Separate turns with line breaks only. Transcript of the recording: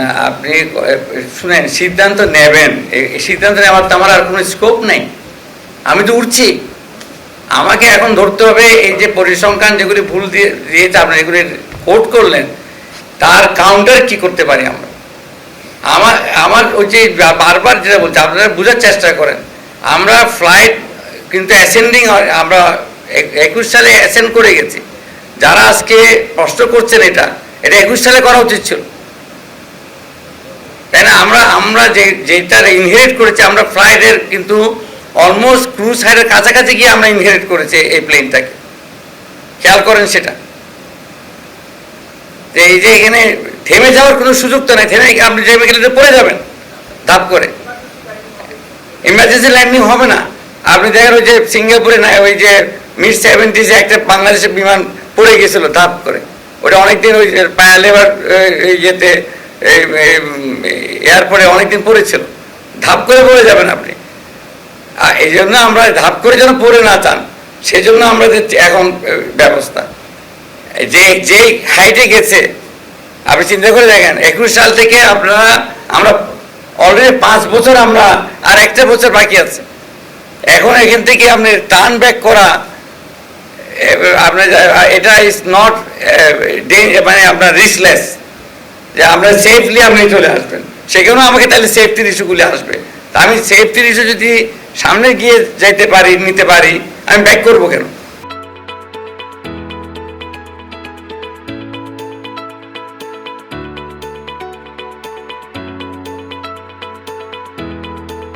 আপনি শুনেন, সিদ্ধান্ত নেবেন। এই- সিদ্ধান্ত নেওয়ার তো আমার আর কোনো স্কোপ নেই। আমি তো উঠছি। আমাকে এখন ধরতে হবে এই যে পরিসংখ্যান যেগুলি ভুল দিয়ে, দিয়েছে আপনি এগুলি কোট করলেন, তার কাউন্টার কি করতে পারি আমরা? আমার আমার ওই যে বারবার যেটা বলছি, আপনারা বোঝার চেষ্টা করেন। আমরা ফ্লাইট কিন্তু অ্যাসেন্ডিং আমরা একুশ সালে অ্যাসেন্ড করে গেছি। যারা আজকে কষ্ট করছেন এটা এটা একুশ সালে করা উচিত ছিল। আমরা আমরা যে, যেটা ইনহেরিট করেছি, আমরা ফ্লাইটের কিন্তু অলমোস্ট ক্রুজ সাইডের কাছাকাছি গিয়ে আমরা ইনহেরিট করেছি এই প্লেনটাকে খেয়াল করেন সেটা। এই যে এখানে থেমে যাওয়ার কোনো সুযোগ তো নেই, থেমে আপনি থেমে গেলে তো পড়ে যাবেন, ধাপ করে। ইমার্জেন্সি ল্যান্ডিং হবে না। আপনি দেখেন ওই যে সিঙ্গাপুরে না, ওই যে মিড সেভেন্টিজে একটা বাংলাদেশের বিমান পড়ে গেছিল ধাপ করে। ওটা অনেকদিন ওই পায়া লেবার ইয়েতে এয়ারপোর্টে অনেকদিন পড়েছিল। ধাপ করে পড়ে যাবেন আপনি। আর এই জন্য আমরা ধাপ করে যেন পড়ে না চান সেজন্য আমরা যে এখন ব্যবস্থা। যে যেই হাইটে গেছে, আপনি চিন্তা করে দেখেন, একুশ সাল থেকে আপনারা, আমরা অলরেডি পাঁচ বছর আমরা, আর একটা বছর বাকি আছে। এখন এখান থেকে আপনি টার্ন ব্যাক করা আপনার, এটা ইজ নট মানে আপনার রিস্কলেস যে আমরা সেফলি আপনি চলে আসবেন। সেখানেও আমাকে তাহলে সেফটির ইস্যুগুলি আসবে। আমি সেফটির ইস্যু যদি সামনে গিয়ে যাইতে পারি, নিতে পারি, আমি ব্যাক করব কেন?